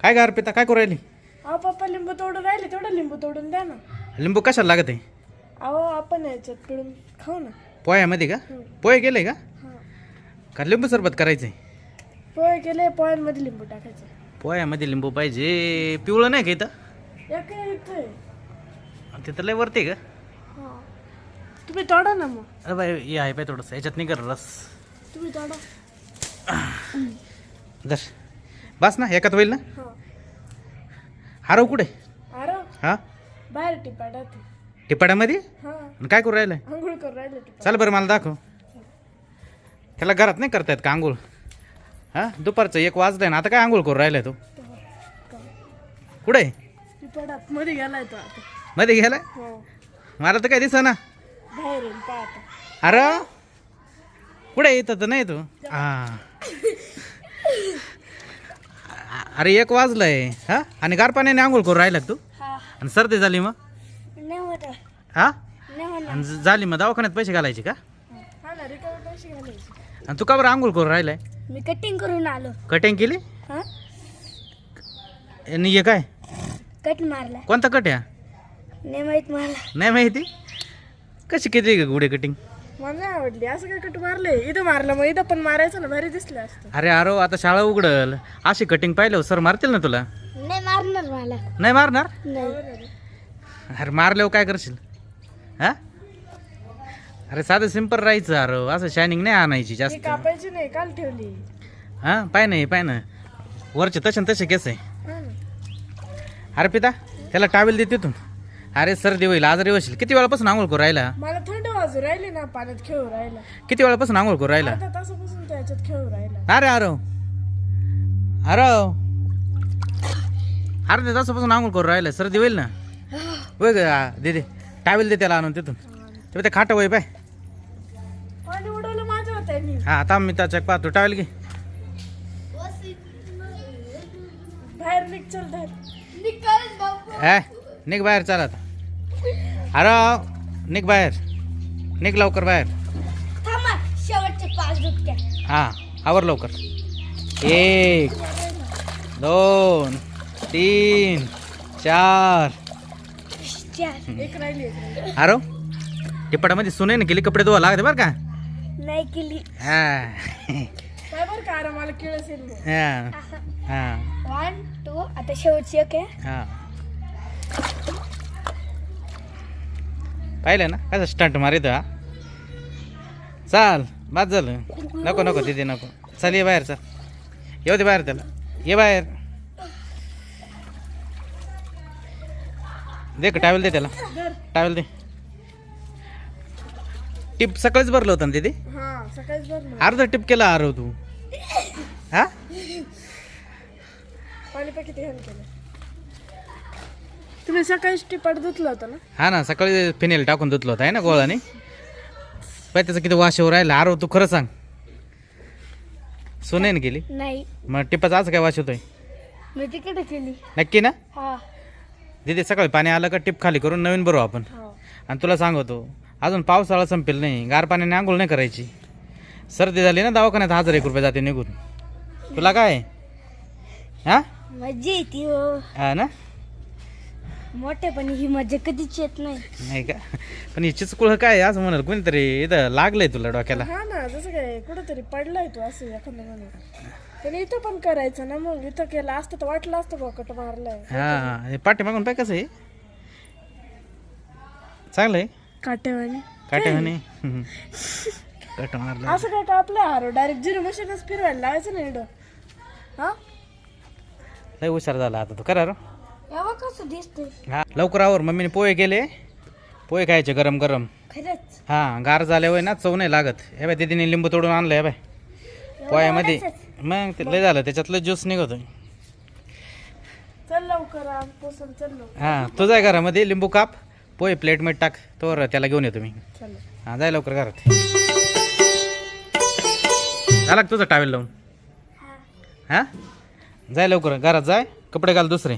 काय गार पिता? काय करू राहिली? अहो पप्पा लिंबू तोडून राहिले तेवढं लिंबू तोडून द्या ना. लिंबू कशाला लागत आहे? अहो आपण याच्यात पिळून खाऊ ना. पोह्यामध्ये का? पोहे गेले का? का लिंबू सरबत करायचंय? पोहे केले पोह्यांमध्ये लिंबू टाकायचे. पोह्यामध्ये लिंबू पाहिजे. पिवळं नाही का इथं? एक तिथं लय वरती आहे का? हां. तुम्ही तोडा ना मग. अरे बाई हे आहे पाय थोडंसं. याच्यात नाही कर रस. तुम्ही तोडा. दर बस ना एकात होईल ना? हां. हारव कुठे? अरे हा? बाहेर टिपाडात टिपाड्यामध्ये? हां. आणि काय करू राहिलंय आंघोळ राहिले टिपा चल बरं मला दाखव. त्याला घरात नाही करतायत का आंघोळ? हा? दुपारचं एक वाजलंय ना आता काय आंघोळ करू राहिलाय तो? कुठे? टिपाडात मध्ये गेलाय तो आता. मध्ये गेलाय? हो. मला तर काय दिसा ना बाहेर येईल अरे? कुठे येतं तर नाही तू? हा. अरे एक वाजलंय हा? आणि गार पाण्याने आंघोळ करू राहिला का तू? हा. आणि सर्दी झाली मग? नाही होत. हा? नाही आणि ज- झाली मग दवाखान्यात पैसे घालायचे का? आणि तू का बरं आंघोळ करू राहिलाय? मी कटिंग करून आलो. कटिंग केली? हा? आणि हे काय? कट मारला. कोणता कट या नाही माहीत मला. नाही माहिती? कशी केली का गुडे कटिंग मला नाही आवडली. असं काय कट मारले इथं मारलं मग. इथं पण मारायचं ना भारी दिसलं असतं. अरे अरे आता शाळा उघडल. अशी कटिंग पाहिलं सर मारतील ना तुला? नाही मारणार मला. नाही मारणार? नाही. अरे मारल्यावर काय करशील? हा? अरे साधं सिंपल राहायचं अरे असं शायनिंग नाही आणायची ही जास्त. कापायची नाही काल ठेवली. हा? पाय नाही पाय ना. वरचे तसे न तसे केस आहे. हा ना. अरे पिता त्याला टावेल दे तिथून. अरे सर्दी होईल आजारी होशील किती वेळापासून आंघोळ करू राहिला? मला थंड वाजू राहिली ना पाण्यात खेळू राहिला. किती वेळापासून आंघोळ करू राहिला? अर्धा तासापासून त्याच्यात खेळू राहिला. अरे अरे अरे अर्ध्या तासापासून आंघोळ करू राहिला. सर्दी होईल ना? होय ग दे दे. टावेल दे त्याला आणून तिथून. ते ते खाटं वय पाय. पाणी उडवलं माझ्या होत्यानी हा आता मी त्याच्या पाहतो. टावेल घे. बाहेर निघ चल धर निघ बाहेर चाल आता. अरे निघ बाहेर. निघ लवकर बाहेर. थांबा शेवटचे पाच दुपट्या हा आवर लवकर. एक दोन तीन चार. चार. एक राहिली एक राहिली. अरे टिपाटामध्ये सुने ना गेली कपडे धुवा लागते बरं का? नाही केली. हा. काय बरं का अरे मला किळस येईल मग. हा. हा. वन टू आता शेवटची एक आहे हा. पाहिलं ना? कसं स्टंट मारित हा? चाल बाद झालं. नको नको तिथे नको. चल ये बाहेर चल. येऊ दे बाहेर त्याला. ये बाहेर. दे का टावेल दे त्याला. टावेल दे. टिप सकाळीच भरलं होतं ना तिथे हा अर्धा टिप केला आरो तू. हा पाणी पण किती घाण केलं तुम्ही सकाळीच टिपाट धुतलं होतं ना? हा ना सकाळी फिनेल टाकून धुतलं होतं आहे ना गोळाने पाय त्याचं किती वाशेवर राहिला? आरो तू खरं सांग. सोने गेली? नाही. मग टिपाचा असं काय वाश होतोय? मी तिकडे केली नक्की ना? हा. तिथे सकाळी पाणी आलं का टिप खाली करून नवीन भरू आपण? हा. आणि तुला सांगतो अजून पावसाळा संपेल नाही गार पाण्याने आंघोळ नाही करायची. सर्दी झाली ना दवाखान्यात हजार एक रुपये जाते निघून. तुला काय? हा? मजा येते हो. हा ना? मोठेपणी ही मजा कधीच येत नाही. नाही का? पण ही चिचकुळ काय असं म्हणाल कोणीतरी इथं लागलंय तुला डोक्याला? हा ना जसं काय कुठंतरी पडलाय तू असं एखादं म्हणून. त्याने इथं पण करायचं ना मग इथं केलं असतं तर वाटलं असतं बॉकट मारलाय. हा हे पाठीमागून पाय कसं आहे? चांगलं आहे काट्यावानी काटे म्हणे कट मारलं. असं काय कापलं हारो? डायरेक्ट झिरो मशीनच फिरवायला लावायचं ना इकडं. हा? लय हुशार झाला आता तो. करा रो. यावं कसं दिसतंय? हा लवकर आवर मम्मीने पोहे केले. पोहे खायचे गरम गरम. खरंच? हा गार झाल्यावर ना चव नाही लागत. हे बाय दीदीने लिंबू तोडून आणलं हे बाय पोह्यामध्ये. मग ते लय झालं त्याच्यातलं ज्यूस निघतोय चल लवकर आम पोसन चल लवकर. हा तुझा आहे घरामध्ये लिंबू काप पोहे प्लेट मीठ टाक तोवर त्याला घेऊन येतो मी. चल. हा जाय लवकर घरात. झाला का तुझा टावेल लावून? हा? जाय लवकर घरात जाय कपडे घाल दुसरे.